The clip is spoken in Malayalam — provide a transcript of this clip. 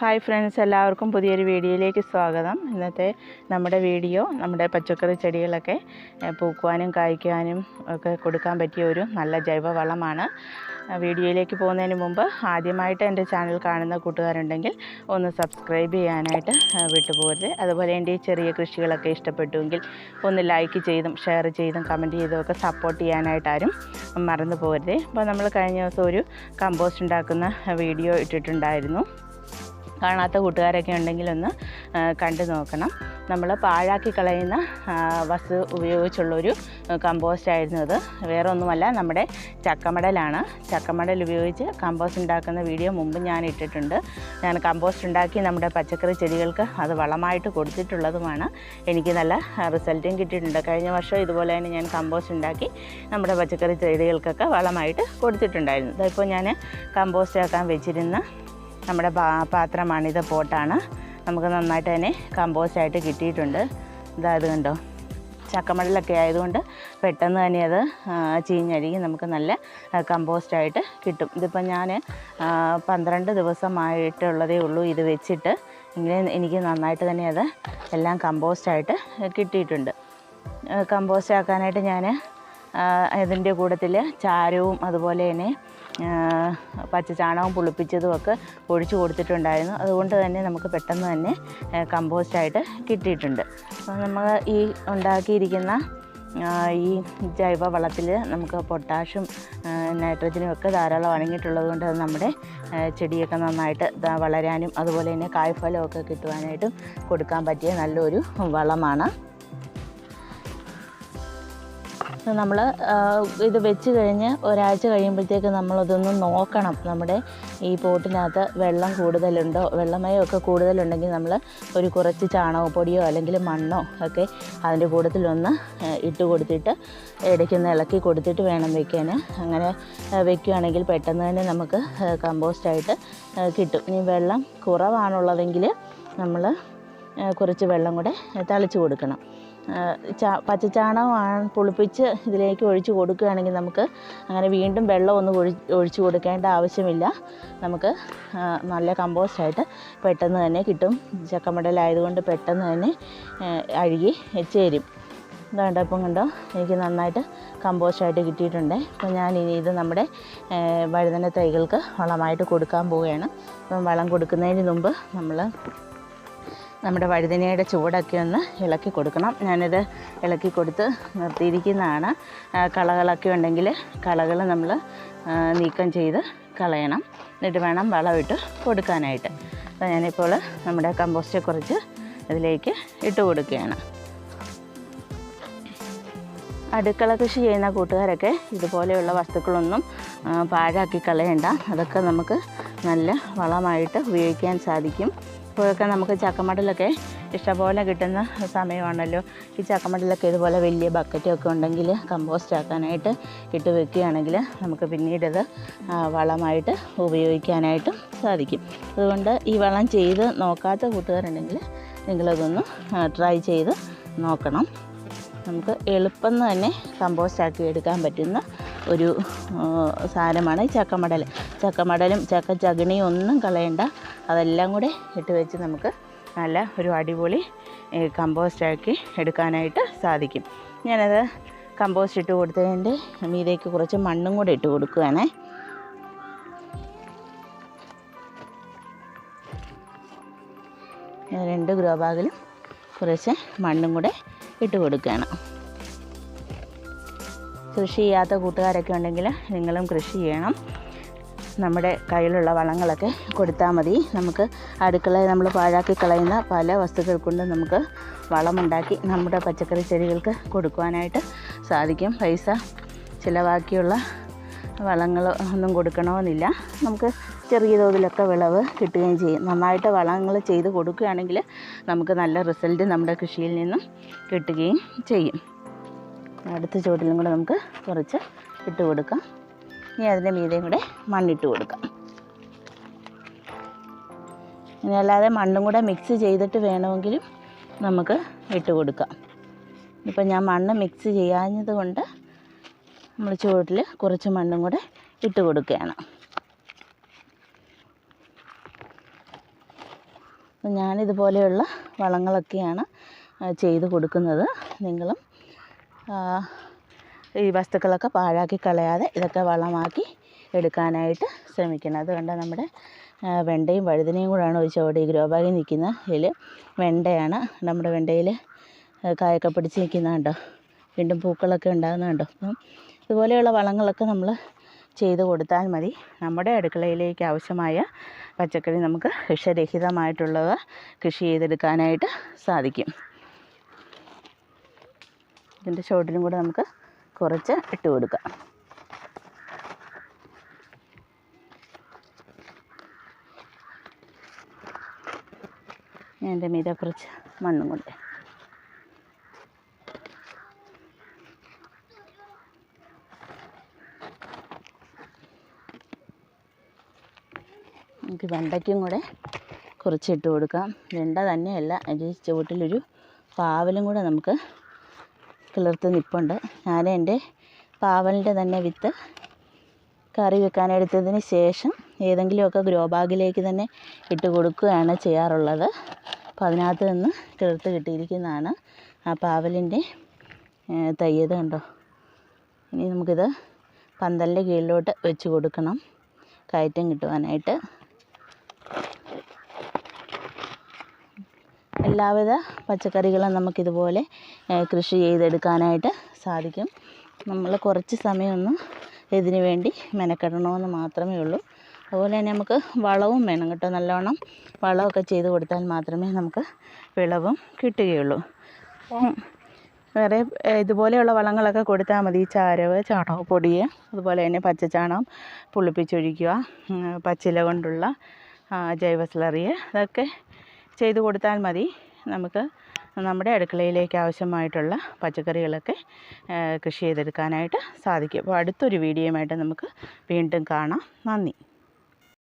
ഹായ് ഫ്രണ്ട്സ് എല്ലാവർക്കും പുതിയൊരു വീഡിയോയിലേക്ക് സ്വാഗതം. ഇന്നത്തെ നമ്മുടെ വീഡിയോ നമ്മുടെ പച്ചക്കറി ചെടികളൊക്കെ പൂക്കുവാനും കായ്ക്കുവാനും ഒക്കെ കൊടുക്കാൻ പറ്റിയ ഒരു നല്ല ജൈവവളമാണ്. വളമാണ് വീഡിയോയിലേക്ക് പോകുന്നതിന് മുമ്പ് ആദ്യമായിട്ട് എന്റെ ചാനൽ കാണുന്ന കൂട്ടുകാരുണ്ടെങ്കിൽ ഒന്ന് സബ്സ്ക്രൈബ് ചെയ്യാനായിട്ട് വിട്ടുപോകരുത്. അതുപോലെ എന്റെ ഈ ചെറിയ കൃഷികളൊക്കെ ഇഷ്ടപ്പെട്ടുവെങ്കിൽ ഒന്ന് ലൈക്ക് ചെയ്തും ഷെയർ ചെയ്തും കമന്റ് ചെയ്തും ഒക്കെ സപ്പോർട്ട് ചെയ്യാനായിട്ട് ആരും മറന്നു പോകരുത്. അപ്പോൾ നമ്മൾ കഴിഞ്ഞ ദിവസം ഒരു കമ്പോസ്റ്റ് ഉണ്ടാക്കുന്ന വീഡിയോ ഇട്ടിട്ടുണ്ടായിരുന്നു. കാണാത്ത കൂട്ടുകാരൊക്കെ ഉണ്ടെങ്കിൽ ഒന്ന് കണ്ടു നോക്കണം. നമ്മൾ പാഴാക്കി കളയുന്ന വസ്തു ഉപയോഗിച്ചുള്ളൊരു കമ്പോസ്റ്റ് ആയിരുന്നു അത്. വേറെ ഒന്നുമല്ല നമ്മുടെ ചക്കമടലാണ്. ചക്കമടൽ ഉപയോഗിച്ച് കമ്പോസ്റ്റ് ഉണ്ടാക്കുന്ന വീഡിയോ മുമ്പ് ഞാൻ ഇട്ടിട്ടുണ്ട്. ഞാൻ കമ്പോസ്റ്റ് ഉണ്ടാക്കി നമ്മുടെ പച്ചക്കറി ചെടികൾക്ക് അത് വളമായിട്ട് കൊടുത്തിട്ടുള്ളതുമാണ്. എനിക്ക് നല്ല റിസൾട്ടും കിട്ടിയിട്ടുണ്ട്. കഴിഞ്ഞ വർഷം ഇതുപോലെ തന്നെ ഞാൻ കമ്പോസ്റ്റ് ഉണ്ടാക്കി നമ്മുടെ പച്ചക്കറി ചെടികൾക്കൊക്കെ വളമായിട്ട് കൊടുത്തിട്ടുണ്ടായിരുന്നു. അതിപ്പോൾ ഞാൻ കമ്പോസ്റ്റ് ആക്കാൻ വെച്ചിരുന്ന നമ്മുടെ പാത്രമാണിത് പോട്ടാണ്. നമുക്ക് നന്നായിട്ട് തന്നെ കമ്പോസ്റ്റ് ആയിട്ട് കിട്ടിയിട്ടുണ്ട്. ഇതായത് കണ്ടോ? ചക്കമടലൊക്കെ ആയതുകൊണ്ട് പെട്ടെന്ന് തന്നെ അത് ചീഞ്ഞഴുകി നമുക്ക് നല്ല കമ്പോസ്റ്റായിട്ട് കിട്ടും. ഇതിപ്പോൾ ഞാൻ പന്ത്രണ്ട് ദിവസമായിട്ടുള്ളതേ ഉള്ളൂ ഇത് വെച്ചിട്ട്. ഇങ്ങനെ എനിക്ക് നന്നായിട്ട് തന്നെ അത് എല്ലാം കമ്പോസ്റ്റായിട്ട് കിട്ടിയിട്ടുണ്ട്. കമ്പോസ്റ്റ് ആക്കാനായിട്ട് ഞാൻ ഇതിന്റെ കൂട്ടത്തിൽ ചാരവും അതുപോലെ തന്നെ ആ, പച്ച ചാണകവും പുളിപ്പിച്ചതും ഒക്കെ ഒഴിച്ചു കൊടുത്തിട്ടുണ്ടായിരുന്നു. അതുകൊണ്ട് തന്നെ നമുക്ക് പെട്ടെന്ന് തന്നെ കമ്പോസ്റ്റായിട്ട് കിട്ടിയിട്ടുണ്ട്. നമ്മൾ ഈ ഉണ്ടാക്കിയിരിക്കുന്ന ഈ ജൈവ വളത്തിൽ നമുക്ക് പൊട്ടാഷും നൈട്രജനും ഒക്കെ ധാരാളം അടങ്ങിയിട്ടുള്ളത് കൊണ്ട് അത് നമ്മുടെ ചെടിയൊക്കെ നന്നായിട്ട് വളരാനും അതുപോലെ തന്നെ കായ്ഫലമൊക്കെ കിട്ടുവാനായിട്ടും കൊടുക്കാൻ പറ്റിയ നല്ലൊരു വളമാണ്. നമ്മൾ ഇത് വെച്ച് കഴിഞ്ഞ് ഒരാഴ്ച കഴിയുമ്പോഴത്തേക്ക് നമ്മളതൊന്ന് നോക്കണം. നമ്മുടെ ഈ പോട്ടിനകത്ത് വെള്ളം കൂടുതലുണ്ടോ? വെള്ളമയമൊക്കെ കൂടുതലുണ്ടെങ്കിൽ നമ്മൾ ഒരു കുറച്ച് ചാണകപ്പൊടിയോ അല്ലെങ്കിൽ മണ്ണോ ഒക്കെ അതിന്റെ കൂട്ടത്തിലൊന്ന് ഇട്ട് കൊടുത്തിട്ട് ഇടയ്ക്കൊന്ന് ഇളക്കി കൊടുത്തിട്ട് വേണം വെക്കാൻ അങ്ങനെ വെക്കുകയാണെങ്കിൽ പെട്ടെന്ന് തന്നെ നമുക്ക് കമ്പോസ്റ്റായിട്ട് കിട്ടും. ഇനി വെള്ളം കുറവാണുള്ളതെങ്കിൽ നമ്മൾ കുറച്ച് വെള്ളം കൂടെ തളിച്ച് കൊടുക്കണം. ചാ പച്ചച്ചാണകം പുളിപ്പിച്ച് ഇതിലേക്ക് ഒഴിച്ച് കൊടുക്കുകയാണെങ്കിൽ നമുക്ക് അങ്ങനെ വീണ്ടും വെള്ളം ഒന്നും ഒഴി ഒഴിച്ച് കൊടുക്കേണ്ട ആവശ്യമില്ല. നമുക്ക് നല്ല കമ്പോസ്റ്റായിട്ട് പെട്ടെന്ന് തന്നെ കിട്ടും. ചക്കമടലായതുകൊണ്ട് പെട്ടെന്ന് തന്നെ അഴുകി ചേരും. ഇപ്പം കണ്ടോ? എനിക്ക് നന്നായിട്ട് കമ്പോസ്റ്റായിട്ട് കിട്ടിയിട്ടുണ്ട്. അപ്പോൾ ഞാൻ ഇനി ഇത് നമ്മുടെ വഴുതന തൈകൾക്ക് വളമായിട്ട് കൊടുക്കാൻ പോവുകയാണ്. അപ്പം വളം കൊടുക്കുന്നതിന് മുമ്പ് നമ്മൾ നമ്മുടെ വഴുതനയുടെ ചൂടൊക്കെ ഒന്ന് ഇളക്കി കൊടുക്കണം. ഞാനിത് ഇളക്കി കൊടുത്ത് നിർത്തിയിരിക്കുന്നതാണ്. കളകളൊക്കെ ഉണ്ടെങ്കിൽ കളകൾ നമ്മൾ നീക്കം ചെയ്ത് കളയണം. എന്നിട്ട് വേണം വളമിട്ട് കൊടുക്കാനായിട്ട്. അപ്പോൾ ഞാനിപ്പോൾ നമ്മുടെ കമ്പോസ്റ്റ് കുറച്ച് ഇതിലേക്ക് ഇട്ട് കൊടുക്കുകയാണ്. അടുക്കള കൃഷി ചെയ്യുന്ന കൂട്ടുകാരൊക്കെ ഇതുപോലെയുള്ള വസ്തുക്കളൊന്നും പാഴാക്കി കളയണ്ട. അതൊക്കെ നമുക്ക് നല്ല വളമായിട്ട് ഉപയോഗിക്കാൻ സാധിക്കും. ഇപ്പോഴൊക്കെ നമുക്ക് ചക്കമടലൊക്കെ ഇഷ്ടപോലെ കിട്ടുന്ന സമയമാണല്ലോ. ഈ ചക്കമടലൊക്കെ ഇതുപോലെ വലിയ ബക്കറ്റൊക്കെ ഉണ്ടെങ്കിൽ കമ്പോസ്റ്റ് ആക്കാനായിട്ട് ഇട്ട് വെക്കുകയാണെങ്കിൽ നമുക്ക് പിന്നീടത് വളമായിട്ട് ഉപയോഗിക്കാനായിട്ടും സാധിക്കും. അതുകൊണ്ട് ഈ വളം ചെയ്ത് നോക്കാത്ത കൂട്ടുകാരുണ്ടെങ്കിൽ നിങ്ങളതൊന്ന് ട്രൈ ചെയ്ത് നോക്കണം. നമുക്ക് എളുപ്പം തന്നെ കമ്പോസ്റ്റ് ആക്കി എടുക്കാൻ പറ്റുന്ന ഒരു സാധനമാണ് ചക്കമടൽ ചക്കമടലും. ചക്ക ചകിണിയും ഒന്നും കളയണ്ട. അതെല്ലാം കൂടെ ഇട്ട് വെച്ച് നമുക്ക് നല്ല ഒരു അടിപൊളി കമ്പോസ്റ്റാക്കി എടുക്കാനായിട്ട് സാധിക്കും. ഞാനത് കമ്പോസ്റ്റ് ഇട്ട് കൊടുത്തതിന്റെ മീതേക്ക് കുറച്ച് മണ്ണും കൂടെ ഇട്ട് കൊടുക്കുകയാണേ രണ്ട് ഗ്രോ ബാഗിലും കുറച്ച് മണ്ണും കൂടെ ഇട്ട് കൊടുക്കുകയാണ്. കൃഷി ചെയ്യാത്ത കൂട്ടുകാരൊക്കെ ഉണ്ടെങ്കിൽ നിങ്ങളും കൃഷി ചെയ്യണം. നമ്മുടെ കയ്യിലുള്ള വളങ്ങളൊക്കെ കൊടുത്താൽ മതി. നമുക്ക് അടുക്കളയിൽ നമ്മൾ പാഴാക്കി കളയുന്ന പല വസ്തുക്കൾ കൊണ്ട് നമുക്ക് വളമുണ്ടാക്കി നമ്മുടെ പച്ചക്കറി ചെടികൾക്ക് കൊടുക്കുവാനായിട്ട് സാധിക്കും. പൈസ ചിലവാക്കിയുള്ള വളങ്ങൾ ഒന്നും കൊടുക്കണമെന്നില്ല. നമുക്ക് ചെറിയ തോതിലൊക്കെ വിളവ് കിട്ടുകയും ചെയ്യും. നന്നായിട്ട് വളങ്ങൾ ചെയ്ത് കൊടുക്കുകയാണെങ്കിൽ നമുക്ക് നല്ല റിസൾട്ട് നമ്മുടെ കൃഷിയിൽ നിന്നും കിട്ടുകയും ചെയ്യും. അടുത്ത ചുവട്ടിലും കൂടെ നമുക്ക് കുറച്ച് ഇട്ട് കൊടുക്കാം. ഇനി അതിന്റെ മീതയും കൂടെ മണ്ണിട്ട് കൊടുക്കാം. ഇനി അല്ലാതെ മണ്ണും കൂടെ മിക്സ് ചെയ്തിട്ട് വേണമെങ്കിലും നമുക്ക് ഇട്ട് കൊടുക്കാം. ഇപ്പം ഞാൻ മണ്ണ് മിക്സ് ചെയ്യാഞ്ഞത് കൊണ്ട് നമ്മൾ ചുവട്ടിൽ കുറച്ച് മണ്ണും കൂടെ ഇട്ട് കൊടുക്കുകയാണ്. ഞാനിതുപോലെയുള്ള വളങ്ങളൊക്കെയാണ് ചെയ്ത് കൊടുക്കുന്നത്. നിങ്ങളും ഈ വസ്തുക്കളൊക്കെ പാഴാക്കി കളയാതെ ഇതൊക്കെ വളമാക്കി എടുക്കാനായിട്ട് ശ്രമിക്കണം അതുകൊണ്ട് നമ്മുടെ വെണ്ടയും വഴുതനയും കൂടാണ് ഒരു ചുവട് ഈ ഗ്രോ ബാഗിൽ നിൽക്കുന്നത് ഇതിൽ വെണ്ടയാണ്. നമ്മുടെ വെണ്ടയിൽ കായൊക്കെ പിടിച്ച് നിൽക്കുന്ന കണ്ടോ? വീണ്ടും പൂക്കളൊക്കെ ഉണ്ടാകുന്നുണ്ടോ അപ്പം ഇതുപോലെയുള്ള വളങ്ങളൊക്കെ നമ്മൾ ചെയ്ത് കൊടുത്താൽ മതി. നമ്മുടെ അടുക്കളയിലേക്ക് ആവശ്യമായ പച്ചക്കറി നമുക്ക് വിഷരഹിതമായിട്ടുള്ളത് കൃഷി ചെയ്തെടുക്കാനായിട്ട് സാധിക്കും. ഇതിന്റെ ഷോട്ടിലും കൂടെ നമുക്ക് കുറച്ച് ഇട്ട് കൊടുക്കാം. ഞാൻ എന്റെ മീതെ കുറച്ച് മണ്ണും കൊണ്ട്. നമുക്ക് വെണ്ടയ്ക്കും കൂടെ കുറച്ച് ഇട്ട് കൊടുക്കാം. വെണ്ട തന്നെയല്ല അതിന്റെ ചുവട്ടിലൊരു പാവലും കൂടെ നമുക്ക് കിളിർത്ത് നിൽപ്പുണ്ട് ഞാൻ എന്റെ പാവലിന്റെ തന്നെ വിത്ത് കറി വെക്കാനെടുത്തതിന് ശേഷം ഏതെങ്കിലുമൊക്കെ ഗ്രോ ബാഗിലേക്ക് തന്നെ ഇട്ട് കൊടുക്കുകയാണ് ചെയ്യാറുള്ളത്. അപ്പോൾ അതിനകത്ത് നിന്ന് കിളിർത്ത് കിട്ടിയിരിക്കുന്നതാണ് ആ പാവലിന്റെ തയ്യത് കണ്ടോ? ഇനി നമുക്കിത് പന്തലിന്റെ കീഴിലോട്ട് വെച്ച് കൊടുക്കണം. കയറ്റം കിട്ടുവാനായിട്ട്. എല്ലാവിധ പച്ചക്കറികളും നമുക്കിതുപോലെ കൃഷി ചെയ്തെടുക്കാനായിട്ട് സാധിക്കും. നമ്മൾ കുറച്ച് സമയമൊന്നും ഇതിന് വേണ്ടി മെനക്കെടണമെന്ന് മാത്രമേ ഉള്ളൂ. അതുപോലെ തന്നെ നമുക്ക് വളവും വേണം കേട്ടോ. നല്ലോണം വളമൊക്കെ ചെയ്ത് കൊടുത്താൽ മാത്രമേ നമുക്ക് വിളവും കിട്ടുകയുള്ളൂ. വേറെ ഇതുപോലെയുള്ള വളങ്ങളൊക്കെ കൊടുത്താൽ മതി. ചാരവ് ചാണകപ്പൊടി അതുപോലെ തന്നെ പച്ചച്ചാണകം പുളിപ്പിച്ചൊഴിക്കുക പച്ചില കൊണ്ടുള്ള ജൈവ സ്ലറി അതൊക്കെ ചെയ്ത് കൊടുത്താൽ മതി. നമുക്ക് നമ്മുടെ അടുക്കളയിലേക്ക് ആവശ്യമായിട്ടുള്ള പച്ചക്കറികളൊക്കെ കൃഷി ചെയ്തെടുക്കാനായിട്ട് സാധിക്കും. അപ്പോൾ അടുത്തൊരു വീഡിയോയുമായിട്ട് നമുക്ക് വീണ്ടും കാണാം. നന്ദി.